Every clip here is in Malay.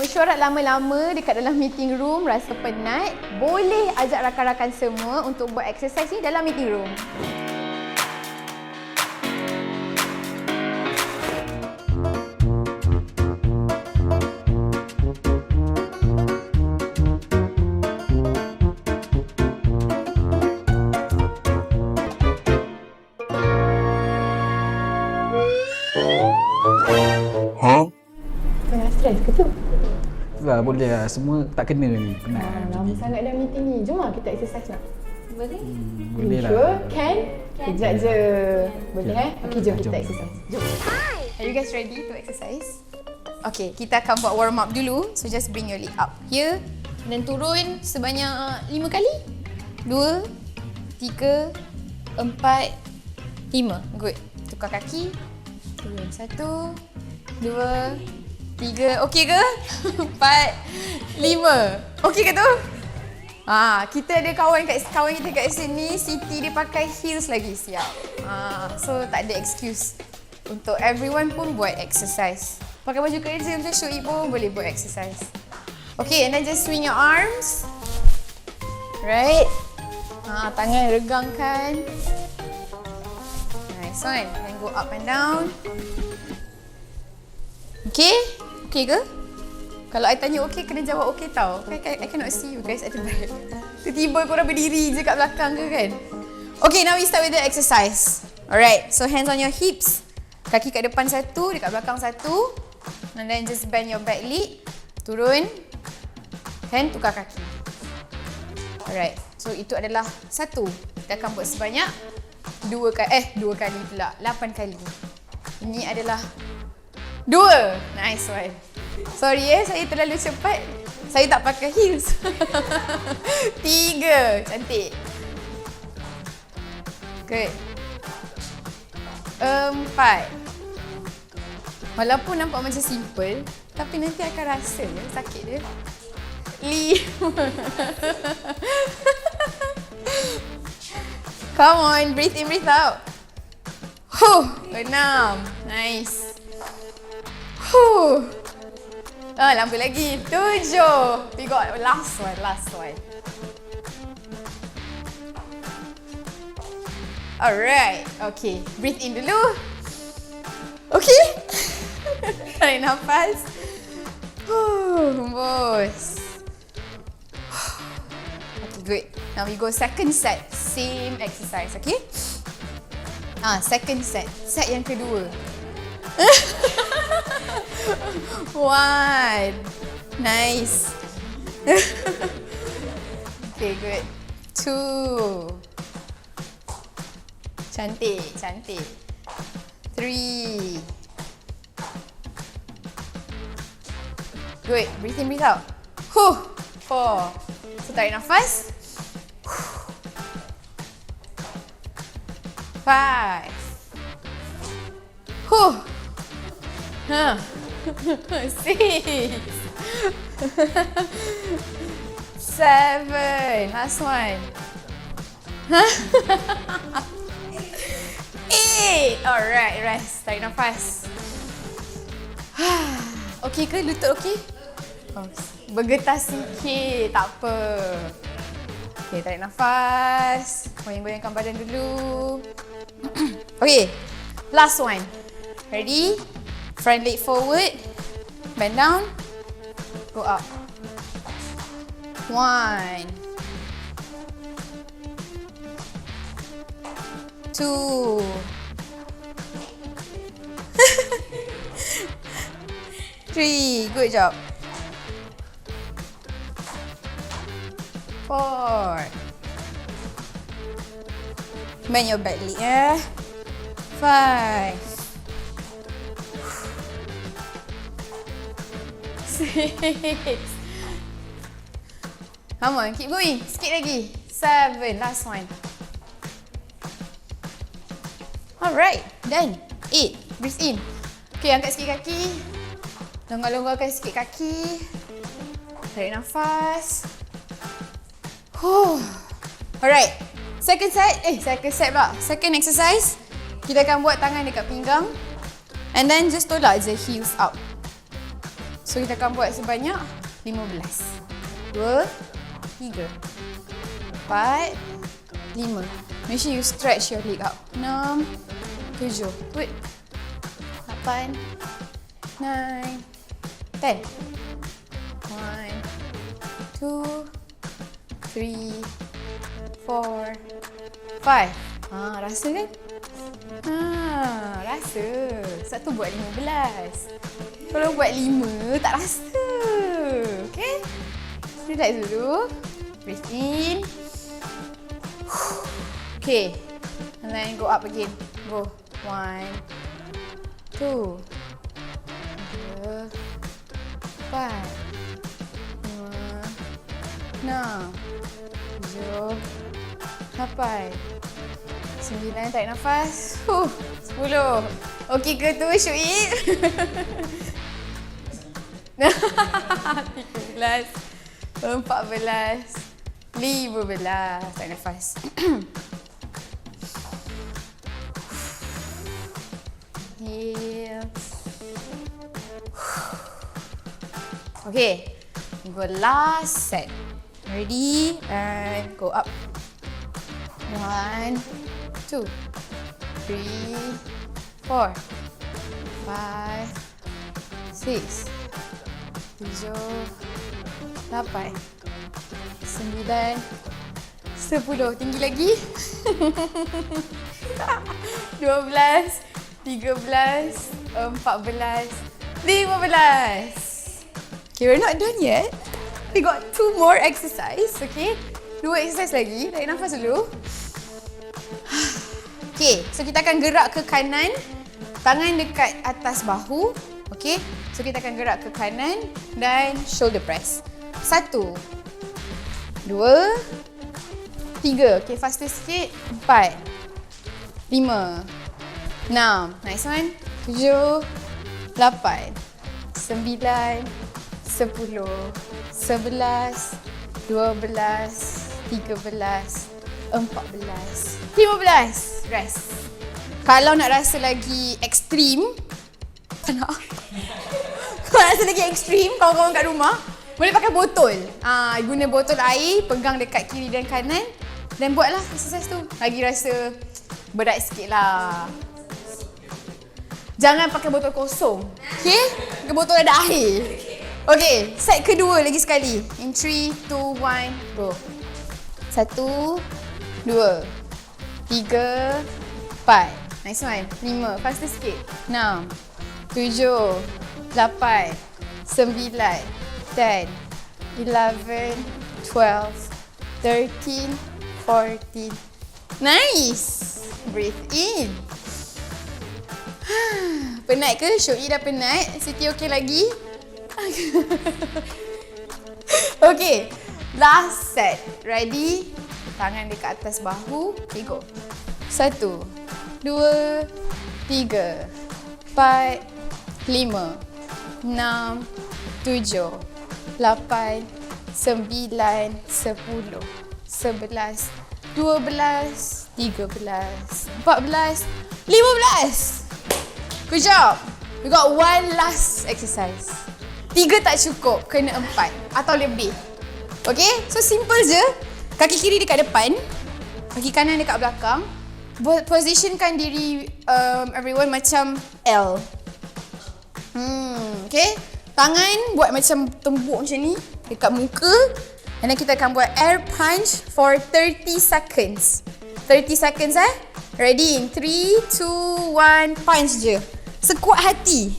Mesyuarat lama-lama dekat dalam meeting room rasa penat, boleh ajak rakan-rakan semua untuk buat exercise ni dalam meeting room. Tengah stres ke tu? Lah boleh lah. Semua tak kena ni. Penat. Ah, lama sangat dah meeting ni. Jom lah kita exercise nak. Boleh? Hmm, boleh You lah. Sure? Can? Can. Kejap je. Boleh eh? Okay, jom kita Jom. exercise. Jom. Are you guys ready to exercise? Okay, kita akan buat warm up dulu. So just bring your leg up here. Dan turun sebanyak lima kali. Dua, tiga, empat, lima. Good. Tukar kaki. Turun satu, dua, tiga. Okay ke? Empat, lima. Okay ke tu? Ah, kita ada kawan kat kawan kita kat sini, Siti dia pakai heels lagi siap. Ah, so tak ada excuse. Untuk everyone pun buat exercise. Pakai baju kerja macam Syuib pun boleh buat exercise. Okay, and then just swing your arms. Right. Ah, tangan regangkan. Nice one. Then go up and down. Okay? Okay ke? Kalau I tanya okay, kena jawab okay tau. I, I cannot see you guys at the back. Tiba-tiba korang berdiri je kat belakang ke kan? Okay, now we start with the exercise. Alright, so hands on your hips. Kaki kat depan satu, dekat belakang satu. And then just bend your back leg. Turun. Hand tukar kaki. Alright, so itu adalah satu. Kita akan buat sebanyak dua kali, eh dua kali pula, lapan kali. Ini adalah dua. Nice one. Sorry eh, saya terlalu cepat. Saya tak pakai heels. Tiga. Cantik. Good. Empat. Walaupun nampak macam simple, tapi nanti akan rasa ya, sakit dia. Lima. Come on, breathe in, breathe out. Huh, enam. Nice. Huh. Ah, lampu lagi. Tujuh. We got last one, last one. Alright. Okay. Breathe in dulu. Okay. Tarik nafas. Huh, Hembus. Okay, good. Now we go second set. Same exercise, okay? Ah, second set. Set yang kedua. One. Nice. okay, good. Two. Cantik, cantik. Three. Good. Breathe in, breathe out. Huh. Four. So, tarik nafas. Five. Huh. Huh. Six. Seven. Last one. Eight. Alright, rest. Tarik nafas. okey ke? Lutut okey? Oh, bergetar sikit. Tak apa. Okey, tarik nafas. Goyang-goyangkan badan dulu. okay, last one. Ready? Front leg forward. Bend down. Go up. One. Two. Three. Good job. Four. Bend your back leg. Five. Six. Come on, keep going. Sikit lagi. Seven. Last one. Alright, done. Eight. Breathe in. Okay, angkat sikit kaki. Longgar-longgarkan sikit kaki. Tarik nafas. Huh. Alright. Second set. Eh, second set pula. Second exercise. Kita akan buat tangan dekat pinggang. And then just tolak je heels up. So kita akan buat sebanyak 15. 2, 3, 4, 5. Make sure you stretch your leg out. 6, 7, put 8, 9, 10. 1, 2, 3, 4, 5. Ha, rasa kan? Ha, rasa. Satu buat 15. Kalau buat 5, tak rasa. Okay? Relax dulu. Breathe in. Okay. And then go up again. Go. One. Two. Tiga. Empat. Lima. Enam. Tujuh. Lapan. Sembilan. Tarik nafas. Huh. Sepuluh. Okey ke tu, Syuib? Tiga belas. Empat belas. Lima belas. Tarik nafas. Okay. Go last set. Ready? And go up. One, two, three, four, five, six, tujuh, lapan, sembilan, sepuluh. Tinggi lagi. Dua belas, tiga belas, empat belas, lima belas. Okay, we're not done yet. We got two more exercise, okay? Dua exercise lagi. Tarik nafas dulu. Okay, so kita akan gerak ke kanan. Tangan dekat atas bahu. Okay, so kita akan gerak ke kanan dan shoulder press. Satu. Dua. Tiga. Okay, faster sikit. Empat. Lima. Enam. Nice one. Tujuh. Lapan. Sembilan. Sepuluh. Sebelas. Dua belas. Tiga belas. Empat belas. Lima belas. Rest. Kalau nak rasa lagi ekstrim, tak nak. Kalau rasa lagi ekstrim, kawan-kawan kat rumah, boleh pakai botol. Ah, guna botol air, pegang dekat kiri dan kanan dan buatlah exercise tu. Lagi rasa berat sikit lah. Jangan pakai botol kosong. Okay? Pakai botol ada air. Okay, set kedua lagi sekali. In 3, 2, 1, go. Satu, dua, tiga, empat. Nice one. Lima. Faster sikit. Enam, tujuh, lapan, sembilan, ten, eleven, twelve, thirteen, fourteen. Nice. Breathe in. Penat ke? Syoi dah penat. Siti okey lagi? okay. Last set. Ready? Tangan dekat atas bahu. Okay, go. Satu. Dua. Tiga. Empat. Lima. Enam. Tujuh. Lapan. Sembilan. Sepuluh. Sebelas. Dua belas. Tiga belas. Empat belas. Lima belas. Good job. We got one last exercise. Tiga tak cukup, kena empat atau lebih. Okay, so simple je. Kaki kiri dekat depan, kaki kanan dekat belakang. Positionkan diri um, everyone macam L. Hmm, okay. Tangan buat macam tembuk macam ni dekat muka. And then kita akan buat air punch for 30 seconds. 30 seconds eh. Ready? In 3, 2, 1, punch je. Sekuat hati.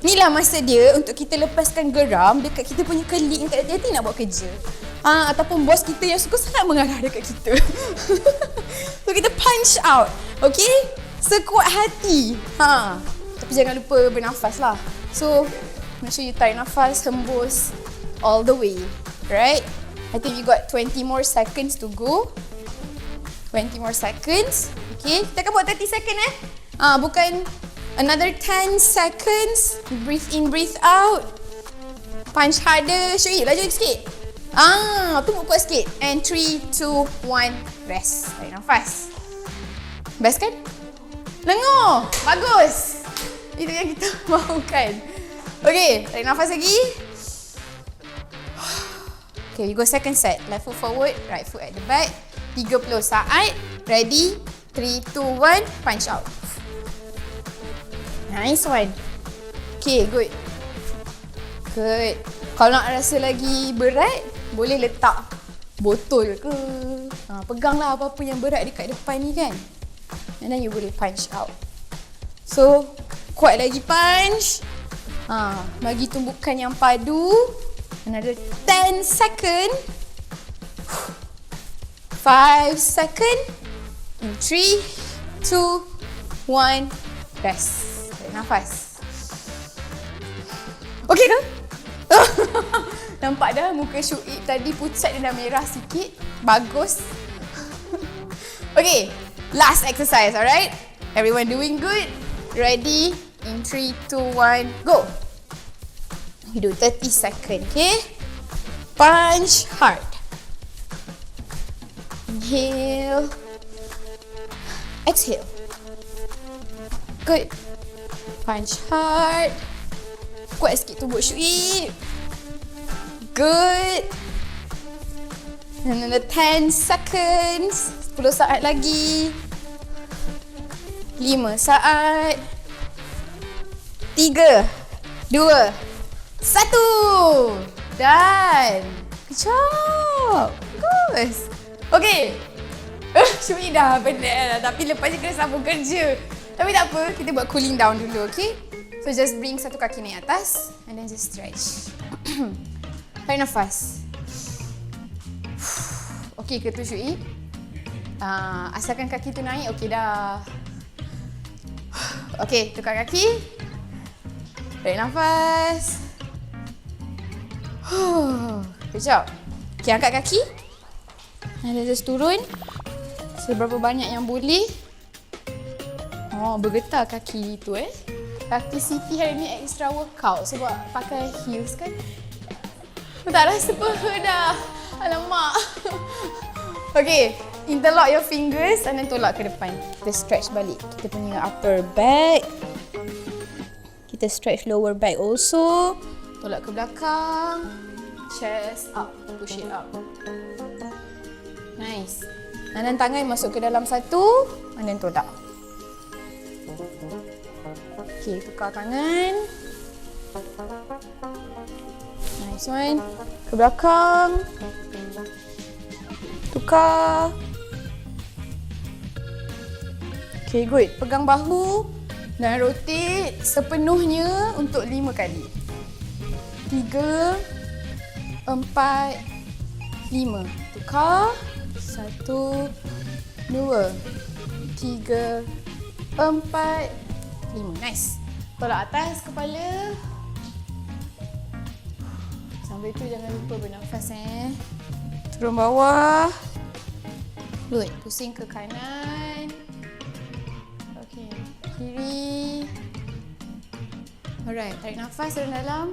Inilah masa dia untuk kita lepaskan geram dekat kita punya kelik yang tak ada hati nak buat kerja. Ah, ataupun bos kita yang suka sangat mengarah dekat kita. so kita punch out. Okay? Sekuat hati. Ha. Tapi jangan lupa bernafas lah. So, make sure you tarik nafas, hembus all the way. Right? I think you got 20 more seconds to go. 20 more seconds. Okay, kita akan buat 30 second eh. Ah, bukan another 10 seconds. Breathe in, breathe out. Punch harder. Syui, laju sikit. Ah, tumbuk kuat sikit. And 3, 2, 1, rest. Tarik nafas. Best kan? Lengur. Bagus. Itu yang kita mahukan. Okay, tarik nafas lagi. Okay, we go second set. Left foot forward, right foot at the back. 30 saat. Ready? 3, 2, 1. Punch out. Nice one. Okay, good. Good. Kalau nak rasa lagi berat, boleh letak botol ke. Ha, peganglah apa-apa yang berat dekat depan ni kan. And then you boleh punch out. So, kuat lagi punch. Ha, bagi tumbukan yang padu. Another 10 second. 5 second. In 3, 2, 1. Rest. Tarik nafas. Okay ke? Nampak dah muka Syuib tadi pucat dan dah merah sikit. Bagus. okay, last exercise, alright? Everyone doing good? Ready? In 3, 2, 1, go! You do 30 second, okay? Punch hard. Inhale. Exhale. Good. Punch hard. Kuat sikit tubuh Syuib. Good. Another 10 seconds. 10 saat lagi. 5 saat. 3 2 1 Done. Good job. Bagus. Okay. Syuib dah penat dah. Tapi lepas ni kena sambung kerja. Tapi tak apa. Kita buat cooling down dulu, okay? So just bring satu kaki naik atas. And then just stretch. Tarik nafas. Okey ke tu Syuib? Uh, asalkan kaki tu naik, okey dah. Okey, tukar kaki. Tarik nafas. Job. Okay, angkat kaki. Then just turun. Seberapa banyak yang boleh. Oh, bergetar kaki tu eh. Kaki Siti hari ni extra workout sebab pakai heels kan. Tak rasa paha dah. Alamak. Okay, interlock your fingers and then tolak ke depan. Kita stretch balik. Kita punya upper back. Kita stretch lower back also. Tolak ke belakang. Chest up. Push it up. Nice. Then tangan masuk ke dalam satu. And then tolak. Okay, tukar tangan. Nice one. Ke belakang. Tukar. Okay, good. Pegang bahu dan rotate sepenuhnya untuk lima kali. Tiga, empat, lima. Tukar. Satu, dua, tiga, empat, lima. Nice. Tolak atas kepala. Sampai tu jangan lupa bernafas eh. Turun bawah. Good. Pusing ke kanan. Kiri. Alright. Tarik nafas dalam dalam.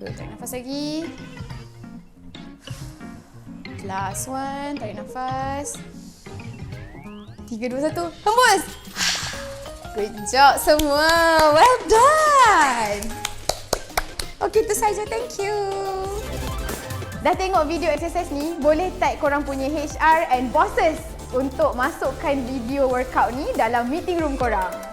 Good. Tarik nafas lagi. Last one. Tarik nafas. Tiga, dua, satu. Hembus! Good job semua. Well done. Okay, itu saja. Thank you. Dah tengok video exercise ni, boleh tag korang punya HR and bosses untuk masukkan video workout ni dalam meeting room korang.